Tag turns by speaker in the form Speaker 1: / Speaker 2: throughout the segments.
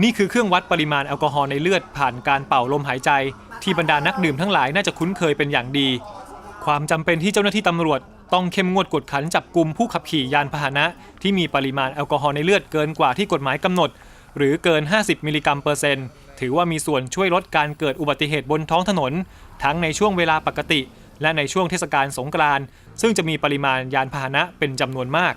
Speaker 1: นี่คือเครื่องวัดปริมาณแอลกอฮอล์ในเลือดผ่านการเป่าลมหายใจ ที่บรรดานักดื่มทั้งหลายน่าจะคุ้นเคยเป็นอย่างดี ความจำเป็นที่เจ้าหน้าที่ตำรวจ ต้องเข้มงวดกวดขันจับกลุ่มผู้ขับขี่ยานพาหนะ ที่มีปริมาณแอลกอฮอล์ในเลือดเกินกว่าที่กฎหมายกำหนด หรือเกิน 50 มิลลิกรัมเปอร์เซ็นต์ถือว่ามีส่วนช่วยลดการเกิดอุบัติเหตุบนท้องถนน ทั้งในช่วงเวลาปกติ และในช่วงเทศกาลสงกรานต์ซึ่งจะมีปริมาณยานพาหนะเป็นจำนวนมาก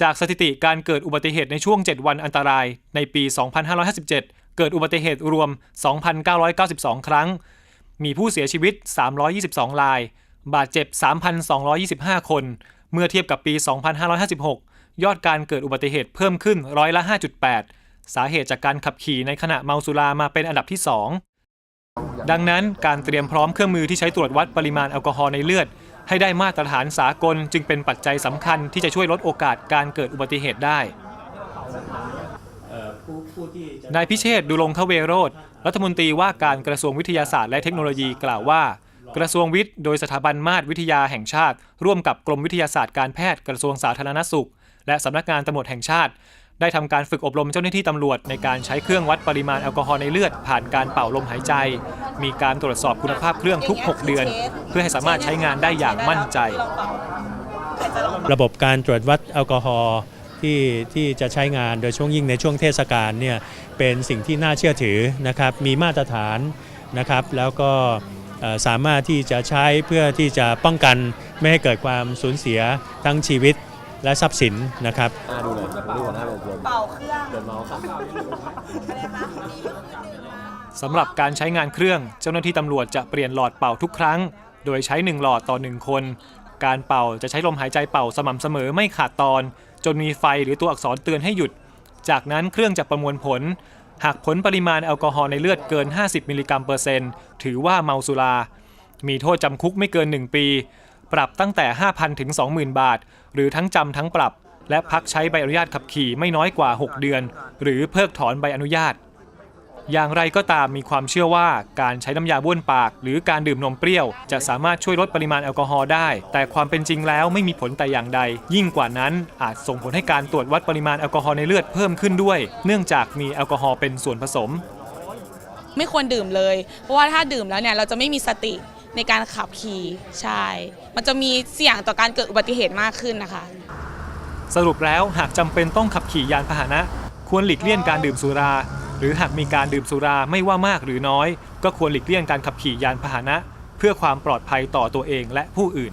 Speaker 1: จากสถิติการเกิดอุบัติเหตุในช่วง 7 วันอันตราย ในปี 2557 เกิดอุบัติเหตุรวม 2,992 ครั้ง มีผู้เสียชีวิต 322 ราย บาดเจ็บ 3,225 คน เมื่อเทียบกับปี 2556 ยอดการเกิดอุบัติเหตุเพิ่มขึ้นร้อยละ 5.8 สาเหตุจากการขับขี่ในขณะเมาสุรามาเป็นอันดับที่ 2 ดังนั้นการเตรียมพร้อมเครื่องมือที่ใช้ตรวจวัดปริมาณแอลกอฮอล์ในเลือด ให้ได้มาตรฐานสากลจึงเป็นปัจจัยสำคัญที่จะช่วยลดโอกาสการเกิดอุบัติเหตุได้นายพิเชษดุลงคเวโรธรัฐมนตรีว่าการกระทรวงวิทยาศาสตร์และเทคโนโลยีกล่าวว่า กระทรวงวิทย์โดยสถาบันมาตรวิทยาแห่งชาติ ร่วมกับกรมวิทยาศาสตร์การแพทย์กระทรวงสาธารณสุข และสำนักงานตำรวจแห่งชาติ ได้ทำการฝึกอบรมเจ้าหน้าที่ตำรวจในการใช้เครื่องวัดปริมาณแอลกอฮอล์ในเลือดผ่านการเป่าลมหายใจ มีการตรวจสอบคุณภาพเครื่องทุก 6 เดือน เพื่อให้สามารถใช้งานได้อย่างมั่นใจ
Speaker 2: ระบบการตรวจวัดแอลกอฮอล์ที่ที่จะใช้งานโดยช่วงยิ่งในช่วงเทศกาลเนี่ยเป็นสิ่งที่น่าเชื่อถือนะครับมีมาตรฐานนะครับแล้วก็เอ่อสามารถที่จะใช้เพื่อที่จะป้องกันไม่ให้เกิดความสูญเสียทั้งชีวิตและทรัพย์สินนะครับ
Speaker 3: อ่าดูหน่อยดูหัวหน้าเป็นลม
Speaker 4: เป่าเครื่อง
Speaker 3: เดินเมาส์
Speaker 1: สำหรับการใช้งานเครื่อง เจ้าหน้าที่ตำรวจจะเปลี่ยนหลอดเป่าทุกครั้ง โดยใช้1หลอดต่อ 1 คน การเป่าจะใช้ลมหายใจเป่าสม่ำเสมอไม่ขาดตอน จนมีไฟหรือตัวอักษรเตือนให้หยุด จากนั้นเครื่องจะประมวลผล หากผลปริมาณแอลกอฮอล์ในเลือดเกิน 50 มิลลิกรัมเปอร์เซ็นต์ถือว่าเมาสุรา มีโทษจำคุกไม่เกิน 1 ปี ปรับตั้งแต่ 5,000 ถึง 20,000 บาท หรือทั้งจำทั้งปรับ และพักใช้ใบอนุญาตขับขี่ไม่น้อยกว่า 6 เดือน หรือเพิกถอนใบอนุญาต อย่างไรก็ตามมีความเชื่อว่าการใช้น้ำยาบ้วนปาก หรือการดื่มนมเปรี้ยว จะสามารถช่วยลดปริมาณแอลกอฮอล์ได้ แต่ความเป็นจริงแล้วไม่มีผลแต่อย่างใด ยิ่งกว่านั้นอาจส่งผลให้การตรวจวัดปริมาณแอลกอฮอล์ในเลือดเพิ่มขึ้นด้วย เนื่องจากมีแอลกอฮอล์เป็นส่วนผสม
Speaker 4: ไม่ควรดื่มเลย เพราะว่าถ้าดื่มแล้วเนี่ยเราจะไม่มีสติในการขับขี่ใช่ มันจะมีเสี่ยงต่อการเกิดอุบัติเหตุมากขึ้นนะคะ
Speaker 1: สรุปแล้วหากจำเป็นต้องขับขี่ยานพาหนะ ควรหลีกเลี่ยงการดื่มสุรา หรือหากมีการดื่มสุราไม่ว่ามากหรือน้อย ก็ควรหลีกเลี่ยงการขับขี่ยานพาหนะ เพื่อความปลอดภัยต่อตัวเองและผู้อื่น